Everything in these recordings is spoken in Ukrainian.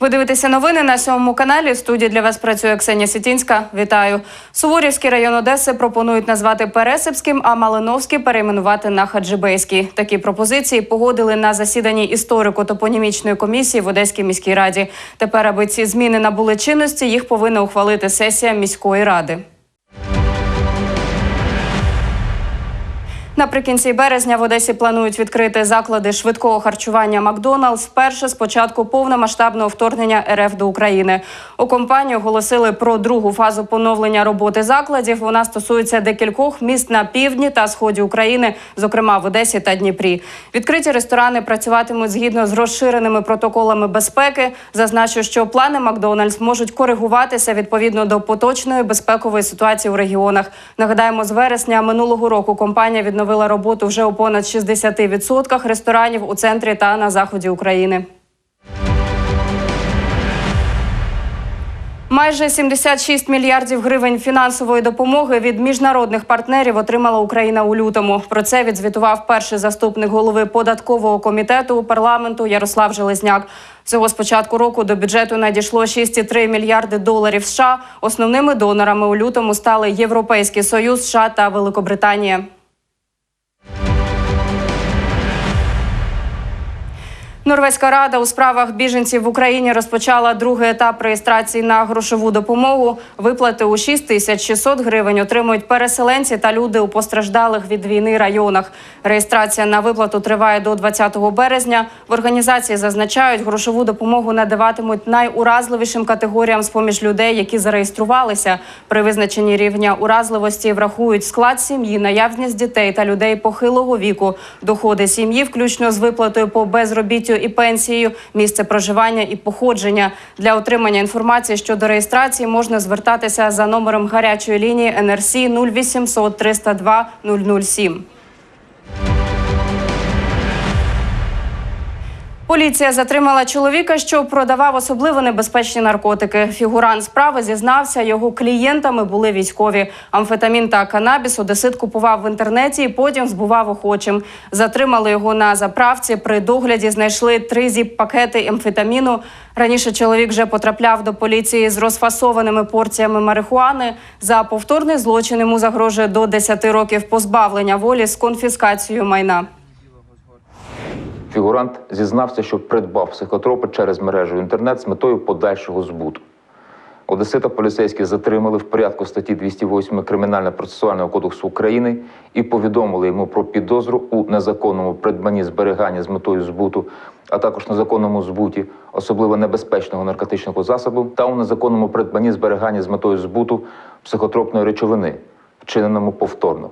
Ви дивитеся новини на сьомому каналі. В студії для вас працює Ксенія Сітінська. Вітаю. Суворівський район Одеси пропонують назвати Пересипським, а Малиновський перейменувати на Хаджибейський. Такі пропозиції погодили на засіданні історико-топонімічної комісії в Одеській міській раді. Тепер, аби ці зміни набули чинності, їх повинна ухвалити сесія міської ради. Наприкінці березня в Одесі планують відкрити заклади швидкого харчування Макдоналдс вперше з початку повномасштабного вторгнення РФ до України. У компанії оголосили про другу фазу поновлення роботи закладів. Вона стосується декількох міст на півдні та сході України, зокрема в Одесі та Дніпрі. Відкриті ресторани працюватимуть згідно з розширеними протоколами безпеки. Зазначу, що плани Макдональдс можуть коригуватися відповідно до поточної безпекової ситуації у регіонах. Нагадаємо, з вересня минулого року компанія відновила роботу вже у понад 60% ресторанів у центрі та на заході України. Майже 76 мільярдів гривень фінансової допомоги від міжнародних партнерів отримала Україна у лютому. Про це відзвітував перший заступник голови податкового комітету парламенту Ярослав Железняк. Всього з початку року до бюджету надійшло 6,3 мільярди доларів США. Основними донорами у лютому стали Європейський Союз, США та Великобританія. Норвезька рада у справах біженців в Україні розпочала другий етап реєстрації на грошову допомогу. Виплати у 6 тисяч 600 гривень отримують переселенці та люди у постраждалих від війни районах. Реєстрація на виплату триває до 20 березня. В організації зазначають, грошову допомогу надаватимуть найуразливішим категоріям з поміж людей, які зареєструвалися. При визначенні рівня уразливості врахують склад сім'ї, наявність дітей та людей похилого віку, доходи сім'ї, включно з виплатою по безробіттю і пенсією, місце проживання і походження. Для отримання інформації щодо реєстрації можна звертатися за номером гарячої лінії НРС 0800 302 007. Поліція затримала чоловіка, що продавав особливо небезпечні наркотики. Фігурант справи зізнався, його клієнтами були військові. Амфетамін та канабіс одесит купував в інтернеті і потім збував охочим. Затримали його на заправці. При догляді знайшли три зіп-пакети амфетаміну. Раніше чоловік вже потрапляв до поліції з розфасованими порціями марихуани. За повторний злочин йому загрожує до 10 років позбавлення волі з конфіскацією майна. Фігурант зізнався, що придбав психотропи через мережу інтернет з метою подальшого збуту. Одесита поліцейські затримали в порядку статті 208 Кримінально-процесуального кодексу України і повідомили йому про підозру у незаконному придбанні зберіганні з метою збуту, а також незаконному збуті особливо небезпечного наркотичного засобу та у незаконному придбанні зберіганні з метою збуту психотропної речовини, вчиненому повторно.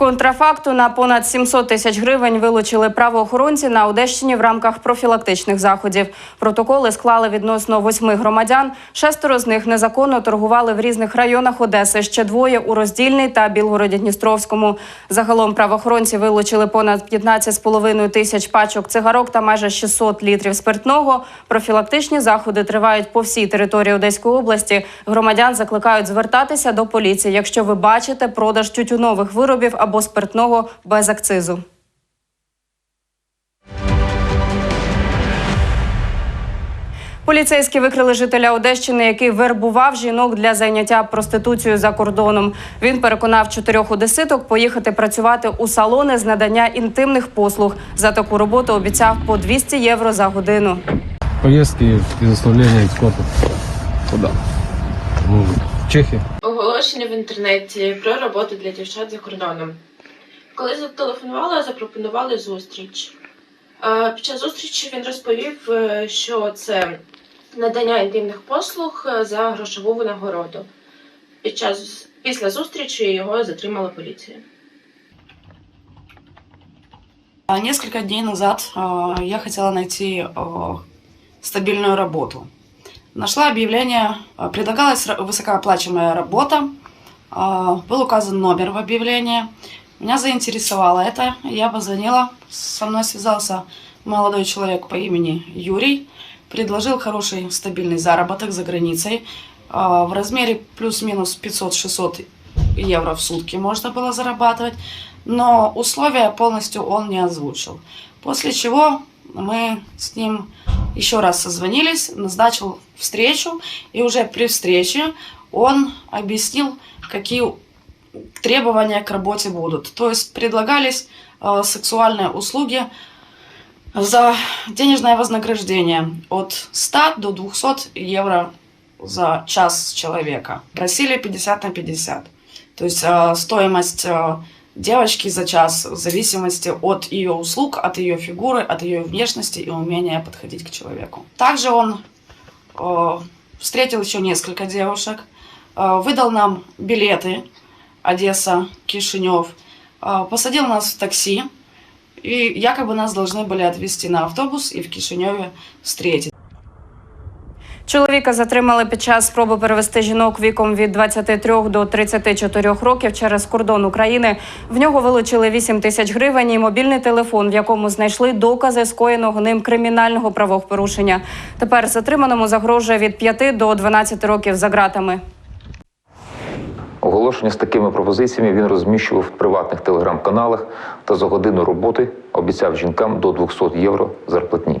Контрафакту на понад 700 тисяч гривень вилучили правоохоронці на Одещині в рамках профілактичних заходів. Протоколи склали відносно восьми громадян. Шестеро з них незаконно торгували в різних районах Одеси. Ще двоє у Роздільній та Білгороді-Дністровському. Загалом правоохоронці вилучили понад 15,5 тисяч пачок цигарок та майже 600 літрів спиртного. Профілактичні заходи тривають по всій території Одеської області. Громадян закликають звертатися до поліції, якщо ви бачите продаж тютюнових виробів або спиртного без акцизу. Поліцейські викрили жителя Одещини, який вербував жінок для зайняття проституцією за кордоном. Він переконав чотирьох одеситок поїхати працювати у салони з надання інтимних послуг. За таку роботу обіцяв по 200 євро за годину. Поездки и заставление экспорта. Куда? Ну, в Чехию. Оголошення в інтернеті про роботу для дівчат за кордоном. Коли зателефонувала, запропонували зустріч. Е, Під час зустрічі він розповів, е, що це надання інтимних послуг е, за грошову винагороду. Під час після зустрічі його затримала поліція. Несколько дней назад я хотела найти стабильную работу. Нашла объявление, э, предлагалась высокооплачиваемая работа, э, был указан номер в объявлении. Меня заинтересовало это, я позвонила, со мной связался молодой человек по имени Юрий, предложил хороший стабильный заработок за границей. Э, В размере плюс-минус 500-600 евро в сутки можно было зарабатывать но условия полностью он не озвучил. После чего мы с ним еще раз созвонились, назначил встречу, и уже при встрече он объяснил, какие требования к работе будут. То есть предлагались э, сексуальные услуги за денежное вознаграждение от 100 до 200 евро за час человека. Просили 50 на 50. То есть э, стоимость э, девочки за час в зависимости от ее услуг, от ее фигуры, от ее внешности и умения подходить к человеку. Также он э, встретил еще несколько девушек, э, выдал нам билеты Одесса, Кишинев, э, посадил нас в такси, и якобы нас должны были отвезти на автобус и в Кишиневе встретить. Чоловіка затримали під час спроби перевести жінок віком від 23 до 34 років через кордон України. В нього вилучили 8 тисяч гривень і мобільний телефон, в якому знайшли докази скоєного ним кримінального правопорушення. Тепер затриманому загрожує від 5 до 12 років за ґратами. Оголошення з такими пропозиціями він розміщував в приватних телеграм-каналах та за годину роботи обіцяв жінкам до 200 євро зарплатні.